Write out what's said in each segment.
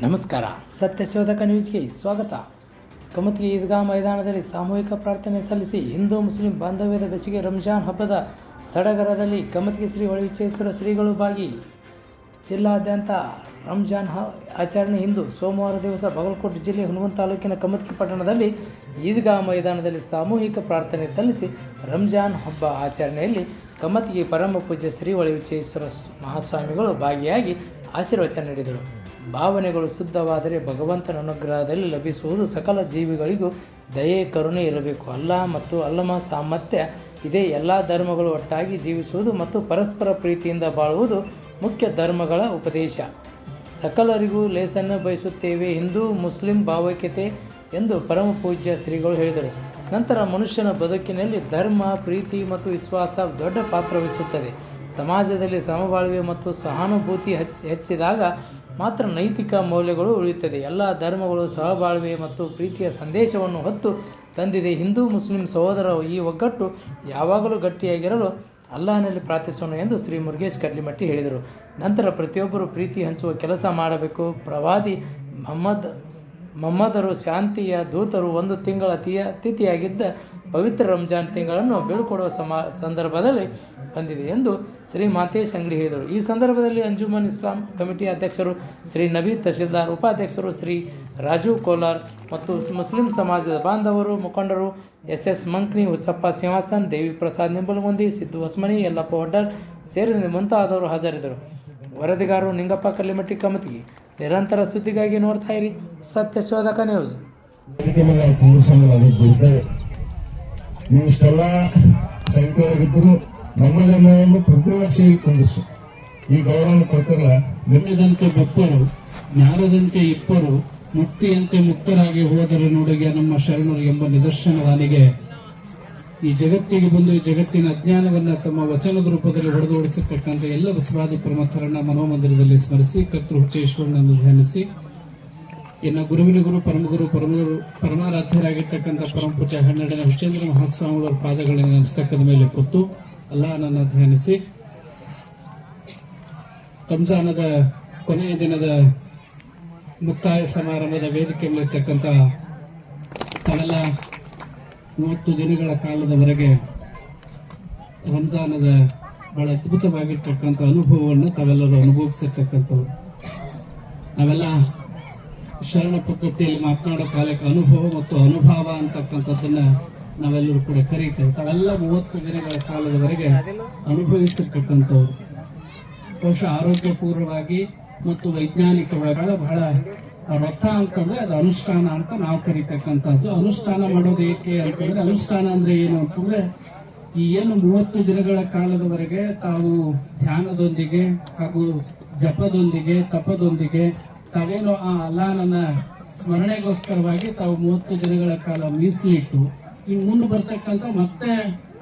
ನಮಸ್ಕಾರ. ಸತ್ಯಶೋಧಕ ನ್ಯೂಸ್ಗೆ ಸ್ವಾಗತ. ಕಮತ್ಗಿ ಈದ್ಗಾ ಮೈದಾನದಲ್ಲಿ ಸಾಮೂಹಿಕ ಪ್ರಾರ್ಥನೆ ಸಲ್ಲಿಸಿ ಹಿಂದೂ ಮುಸ್ಲಿಂ ಬಾಂಧವ್ಯದ ಬೆಸಿಗೆ ರಂಜಾನ್ ಹಬ್ಬದ ಸಡಗರದಲ್ಲಿ ಕಮತ್ಗಿ ಶ್ರೀ ಹೊಳವಿಚೇಶ್ವರ ಶ್ರೀಗಳು ಭಾಗಿ. ಜಿಲ್ಲಾದ್ಯಂತ ರಂಜಾನ್ ಹ, ಆಚರಣೆ ಇಂದು ಸೋಮವಾರ ದಿವಸ ಬಾಗಲಕೋಟೆ ಜಿಲ್ಲೆ ಹನುಮನ್ ತಾಲೂಕಿನ ಕಮತ್ಕಿ ಪಟ್ಟಣದಲ್ಲಿ ಈದ್ಗಾ ಮೈದಾನದಲ್ಲಿ ಸಾಮೂಹಿಕ ಪ್ರಾರ್ಥನೆ ಸಲ್ಲಿಸಿ ರಂಜಾನ್ ಹಬ್ಬ ಆಚರಣೆಯಲ್ಲಿ ಕಮತ್ಗಿ ಪರಮ ಪೂಜ್ಯ ಶ್ರೀ ಹೊಳವಿಚೇಶ್ವರ ಮಹಾಸ್ವಾಮಿಗಳು ಭಾಗಿಯಾಗಿ ಆಶೀರ್ವಚನ ನೀಡಿದರು. ಭಾವನೆಗಳು ಶುದ್ಧವಾದರೆ ಭಗವಂತನ ಅನುಗ್ರಹದಲ್ಲಿ ಲಭಿಸುವುದು ಸಕಲ ಜೀವಿಗಳಿಗೂ ದಯೆ, ಕರುಣೆ ಇರಬೇಕು. ಅಲ್ಲ ಮತ್ತು ಅಲ್ಲಮ ಸಾಮರ್ಥ್ಯ ಇದೇ. ಎಲ್ಲ ಧರ್ಮಗಳು ಒಟ್ಟಾಗಿ ಜೀವಿಸುವುದು ಮತ್ತು ಪರಸ್ಪರ ಪ್ರೀತಿಯಿಂದ ಬಾಳುವುದು ಮುಖ್ಯ ಧರ್ಮಗಳ ಉಪದೇಶ. ಸಕಲರಿಗೂ ಲೇಸನ್ನು ಬಯಸುತ್ತೇವೆ ಹಿಂದೂ, ಮುಸ್ಲಿಂ ಭಾವೈಕ್ಯತೆ ಎಂದು ಪರಮ ಪೂಜ್ಯ ಶ್ರೀಗಳು ಹೇಳಿದರು. ನಂತರ ಮನುಷ್ಯನ ಬದುಕಿನಲ್ಲಿ ಧರ್ಮ, ಪ್ರೀತಿ ಮತ್ತು ವಿಶ್ವಾಸ ದೊಡ್ಡ ಪಾತ್ರ ವಹಿಸುತ್ತದೆ ಸಮಾಜದಲ್ಲಿ ಸಮಬಾಳ್ವೆ ಮತ್ತು ಸಹಾನುಭೂತಿ ಹೆಚ್ಚ, ಹೆಚ್ಚಿದಾಗ ಮಾತ್ರ ನೈತಿಕ ಮೌಲ್ಯಗಳು ಉಳಿಯುತ್ತದೆ. ಎಲ್ಲ ಧರ್ಮಗಳು ಸಹಬಾಳ್ವೆ ಮತ್ತು ಪ್ರೀತಿಯ ಸಂದೇಶವನ್ನು ಹೊತ್ತು ತಂದಿದೆ. ಹಿಂದೂ, ಮುಸ್ಲಿಂ ಸಹೋದರ ಈ ಒಗ್ಗಟ್ಟು ಯಾವಾಗಲೂ ಗಟ್ಟಿಯಾಗಿರಲು ಅಲ್ಲಾಹನಲ್ಲಿ ಪ್ರಾರ್ಥಿಸೋಣ ಎಂದು ಶ್ರೀ ಮುರುಗೇಶ್ ಕಡ್ಲಿಮಟ್ಟಿ ಹೇಳಿದರು. ನಂತರ ಪ್ರತಿಯೊಬ್ಬರು ಪ್ರೀತಿ ಹಂಚುವ ಕೆಲಸ ಮಾಡಬೇಕು. ಪ್ರವಾದಿ ಮೊಹಮ್ಮದ್ ಮೊಹಮ್ಮದರು ಶಾಂತಿಯ ದೂತರು ಒಂದು ತಿಂಗಳ ತಿಯ ತಿಥಿಯಾಗಿದ್ದ ಪವಿತ್ರ ರಂಜಾನ್ ತಿಂಗಳನ್ನು ಬೀಳ್ಕೊಡುವ ಸಮ ಸಂದರ್ಭದಲ್ಲಿ ಬಂದಿದೆ ಎಂದು ಶ್ರೀ ಮಾತೇಶ್ ಅಂಗಡಿ ಹೇಳಿದರು. ಈ ಸಂದರ್ಭದಲ್ಲಿ ಅಂಜುಮನ್ ಇಸ್ಲಾಂ ಕಮಿಟಿ ಅಧ್ಯಕ್ಷರು ಶ್ರೀ ನಬೀದ್ ತಹಶೀಲ್ದಾರ್, ಉಪಾಧ್ಯಕ್ಷರು ಶ್ರೀ ರಾಜು ಕೋಲಾರ್ ಮತ್ತು ಮುಸ್ಲಿಂ ಸಮಾಜದ ಬಾಂಧವರು, ಮುಖಂಡರು ಎಸ್ ಎಸ್ ಮಂಕ್ನಿ ಉಚ್ಚಪ್ಪ ಸಿಂಹಾಸನ್, ದೇವಿ ಪ್ರಸಾದ್ ನಿಂಬಲಗುಂದಿ, ಸಿದ್ದು ಹೊಸ್ಮನಿ, ಯಲ್ಲಪ್ಪ ಒಡ್ಡರ್ ಸೇರಿದಂತೆ ಮುಂತಾದವರು ಹಾಜರಿದ್ದರು. ವರದಿಗಾರರು ನಿಂಗಪ್ಪ ಕಲ್ಲಿಮಟ್ಟಿ ಕಮತಿಗೆ ನಿರಂತರ ಸುದ್ದಿಗಾಗಿ ನೋಡ್ತಾ ಇರಿ ಸತ್ಯಶೋಧಕ ನ್ಯೂಸ್. ನೀವು ಇಷ್ಟೆಲ್ಲ ಸಂಖ್ಯೆಯಾಗಿದ್ದರು ನಮ್ಮಲ್ಲೆಲ್ಲ ಪ್ರತಿ ವರ್ಷ ಕುಂದಿಸು. ಈ ಗೌರವ ಕೊಡ್ತಿರಲ್ಲ ಬೆಣ್ಣದಂತೆ ಬೆಪ್ಪರು ಜ್ಞಾನದಂತೆ ಇಪ್ಪರು ಮುಕ್ತಿಯಂತೆ ಮುಕ್ತರಾಗಿ ಹೋದರೆ ನೋಡಿಗೆ ನಮ್ಮ ಶರಣರು ಎಂಬ ನಿದರ್ಶನವಾನಿಗೆ ಈ ಜಗತ್ತಿಗೆ ಬಂದು ಈ ಜಗತ್ತಿನ ಅಜ್ಞಾನವನ್ನ ತಮ್ಮ ವಚನದ ರೂಪದಲ್ಲಿ ಹೊಡೆದು ಓಡಿಸಿರ್ತಕ್ಕಂಥ ಎಲ್ಲ ಬಸವಾದಿ ಪ್ರಮಥರನ್ನ ಮನೋಮಂದಿರದಲ್ಲಿ ಸ್ಮರಿಸಿ, ಕರ್ತೃ ಹುಚ್ಚೇಶ್ವರನನ್ನು ಧ್ಯಾನಿಸಿ. ಇನ್ನು ಗುರುವಿನ ಗುರು, ಪರಮಗುರು ಪರಮಗುರು, ಪರಮಾರಾಧ್ಯರಾಗಿರ್ತಕ್ಕಂಥ ಪರಮ ಪೂಜೆ ಹನ್ನೆರಡನೇ ಹುಚ್ಚೇಂದ್ರ ಮಹಾಸ್ವಾಮಿಗಳ ಪಾದಗಳನ್ನು ನಮಸ್ತಕ್ಕದ ಮೇಲೆ ಕೂತು ಅಲ್ಲಾಹನನ್ನ ಧ್ಯಾನಿಸಿ. ರಂಜಾನದ ಕೊನೆಯ ದಿನದ ಮುಕ್ತಾಯ ಸಮಾರಂಭದ ವೇದಿಕೆ ಮೇಲಿರ್ತಕ್ಕಂಥ ತಾವೆಲ್ಲ ಮೂವತ್ತು ದಿನಗಳ ಕಾಲದವರೆಗೆ ರಂಜಾನದ ಬಹಳ ಅದ್ಭುತವಾಗಿರ್ತಕ್ಕಂಥ ಅನುಭವವನ್ನು ತಾವೆಲ್ಲರೂ ಅನುಭವಿಸಿರ್ತಕ್ಕಂಥವ್ರು ನಾವೆಲ್ಲ ಶರಣ ಪದ್ಧತಿಯಲ್ಲಿ ಮಾತನಾಡೋ ಕಾಲಕ್ಕೆ ಅನುಭವ ಮತ್ತು ಅನುಭವ ಅಂತಕ್ಕಂಥದ್ದನ್ನ ನಾವೆಲ್ಲರೂ ಕೂಡ ಕರೀತೇವೆ. ತಾವೆಲ್ಲ ಮೂವತ್ತು ದಿನಗಳ ಕಾಲದವರೆಗೆ ಅನುಭವಿಸಿರ್ತಕ್ಕಂಥವ್ರು ಬಹುಶಃ ಆರೋಗ್ಯಪೂರ್ವವಾಗಿ ಮತ್ತು ವೈಜ್ಞಾನಿಕವಾಗಿ ಬಹಳ ರಥ ಅಂತಂದ್ರೆ ಅದು ಅನುಷ್ಠಾನ ಅಂತ ನಾವು ಕರಿತಕ್ಕಂಥದ್ದು. ಅನುಷ್ಠಾನ ಮಾಡೋದು ಏಕೆ ಅಂತಂದ್ರೆ, ಅನುಷ್ಠಾನ ಅಂದ್ರೆ ಏನು ಅಂತಂದ್ರೆ, ಈ ಏನು ಮೂವತ್ತು ದಿನಗಳ ಕಾಲದವರೆಗೆ ತಾವು ಧ್ಯಾನದೊಂದಿಗೆ ಹಾಗೂ ಜಪದೊಂದಿಗೆ, ತಪದೊಂದಿಗೆ ತಾವೇನು ಆ ಅಲ್ಲಾನನ ಸ್ಮರಣೆಗೋಸ್ಕರವಾಗಿ ತಾವು ಮೂವತ್ತು ದಿನಗಳ ಕಾಲ ಮೀಸಲಿಟ್ಟು ಈ ಮುಂದೆ ಬರ್ತಕ್ಕಂಥ ಮತ್ತೆ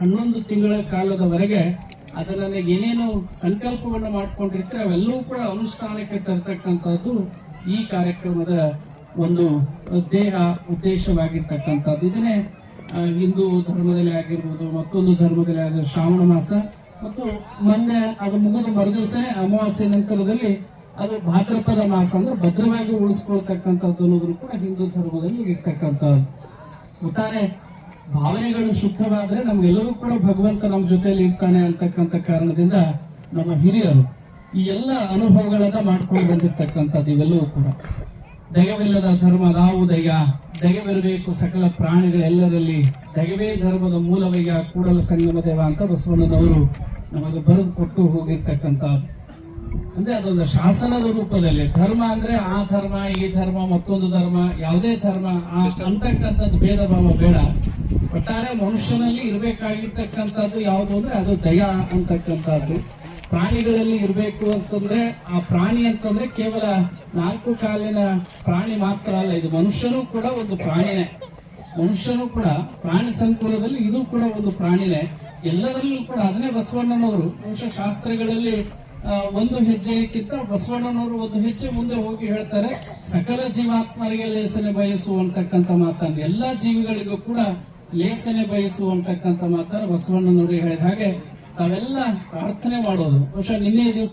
ಹನ್ನೊಂದು ತಿಂಗಳ ಕಾಲದವರೆಗೆ ಅದನ್ನ ಏನೇನು ಸಂಕಲ್ಪವನ್ನು ಮಾಡ್ಕೊಂಡಿರ್ತಾರೆ, ಅವೆಲ್ಲವೂ ಕೂಡ ಅನುಷ್ಠಾನಕ್ಕೆ ತರ್ತಕ್ಕಂಥದ್ದು ಈ ಕಾರ್ಯಕ್ರಮದ ಒಂದು ದೇಹ ಉದ್ದೇಶವಾಗಿರ್ತಕ್ಕಂಥದ್ದು. ಇದನ್ನೇ ಹಿಂದೂ ಧರ್ಮದಲ್ಲಿ ಆಗಿರ್ಬೋದು, ಮತ್ತೊಂದು ಧರ್ಮದಲ್ಲಿ ಆಗಿರೋ ಶ್ರಾವಣ ಮಾಸ ಮತ್ತು ಮೊನ್ನೆ ಅದು ಮುಗಿದ ಮರುದಿವಸನೇ ಅಮಾವಾಸ್ಯ ನಂತರದಲ್ಲಿ ಅದು ಭಾದ್ರಪದ ಮಾಸ ಅಂದ್ರೆ ಭದ್ರವಾಗಿ ಉಳಿಸ್ಕೊಳ್ತಕ್ಕಂಥದ್ದು ಅನ್ನೋದ್ರು ಕೂಡ ಹಿಂದೂ ಧರ್ಮದಲ್ಲಿ ಇರ್ತಕ್ಕಂಥದ್ದು. ಒಟ್ಟಾರೆ ಭಾವನೆಗಳು ಶುದ್ಧವಾದ್ರೆ ನಮ್ಗೆಲ್ಲರೂ ಕೂಡ ಭಗವಂತ ನಮ್ಮ ಜೊತೆಯಲ್ಲಿ ಇರ್ತಾನೆ ಅಂತಕ್ಕಂಥ ಕಾರಣದಿಂದ ನಮ್ಮ ಹಿರಿಯರು ಈ ಎಲ್ಲ ಅನುಭವಗಳನ್ನ ಮಾಡ್ಕೊಂಡು ಬಂದಿರ್ತಕ್ಕಂಥದ್ದು ಇವೆಲ್ಲವೂ ಕೂಡ. ದಯವಿಲ್ಲದ ಧರ್ಮ, ನಾವು ದಯ ದಯವಿರಬೇಕು ಸಕಲ ಪ್ರಾಣಿಗಳೆಲ್ಲರಲ್ಲಿ. ದಯವೇ ಧರ್ಮದ ಮೂಲವಯ್ಯ ಕೂಡಲ ಸಂಗಮ ದೇವ ಅಂತ ಬಸವಣ್ಣನವರು ನಮಗೆ ಬರೆದು ಕೊಟ್ಟು ಹೋಗಿರ್ತಕ್ಕಂಥದ್ದು ಅಂದ್ರೆ ಅದೊಂದು ಶಾಸನದ ರೂಪದಲ್ಲಿ. ಧರ್ಮ ಅಂದ್ರೆ ಆ ಧರ್ಮ, ಈ ಧರ್ಮ, ಮತ್ತೊಂದು ಧರ್ಮ, ಯಾವುದೇ ಧರ್ಮ, ಆ ಅಂತಕ್ಕಂಥದ್ದು ಭೇದ ಭಾವ ಬೇಡ. ಒಟ್ಟಾರೆ ಮನುಷ್ಯನಲ್ಲಿ ಇರಬೇಕಾಗಿರ್ತಕ್ಕಂಥದ್ದು ಯಾವುದು ಅಂದ್ರೆ ಅದು ದಯ ಅಂತಕ್ಕಂಥದ್ದು. ಪ್ರಾಣಿಗಳಲ್ಲಿ ಇರಬೇಕು ಅಂತಂದ್ರೆ, ಆ ಪ್ರಾಣಿ ಅಂತಂದ್ರೆ ಕೇವಲ ನಾಲ್ಕು ಕಾಲಿನ ಪ್ರಾಣಿ ಮಾತ್ರ ಅಲ್ಲ, ಇದು ಮನುಷ್ಯನೂ ಕೂಡ ಒಂದು ಪ್ರಾಣಿನೇ. ಮನುಷ್ಯನು ಕೂಡ, ಪ್ರಾಣಿ ಸಂಕುಲದಲ್ಲಿ ಇದು ಕೂಡ ಒಂದು ಪ್ರಾಣಿನೇ. ಎಲ್ಲದರಲ್ಲೂ ಕೂಡ, ಅದನ್ನೇ ಬಸವಣ್ಣನವರು ಬಹುಶಃ ಶಾಸ್ತ್ರಗಳಲ್ಲಿ ಒಂದು ಹೆಜ್ಜೆಗಿಂತ ಬಸವಣ್ಣನವರು ಒಂದು ಹೆಜ್ಜೆ ಮುಂದೆ ಹೋಗಿ ಹೇಳ್ತಾರೆ, ಸಕಲ ಜೀವಾತ್ಮರಿಗೆ ಲೇಸನೆ ಬಯಸುವಂತಕ್ಕಂಥ ಮಾತನ್ನು. ಎಲ್ಲಾ ಜೀವಿಗಳಿಗೂ ಕೂಡ ಲೇಸನೆ ಬಯಸುವಂತಕ್ಕಂಥ ಮಾತನ್ನು ಬಸವಣ್ಣನವರು ಹೇಳಿದ ಹಾಗೆ ತಾವೆಲ್ಲ ಪ್ರಾರ್ಥನೆ ಮಾಡೋದು. ಬಹುಶಃ ನಿನ್ನೆ ದಿವಸ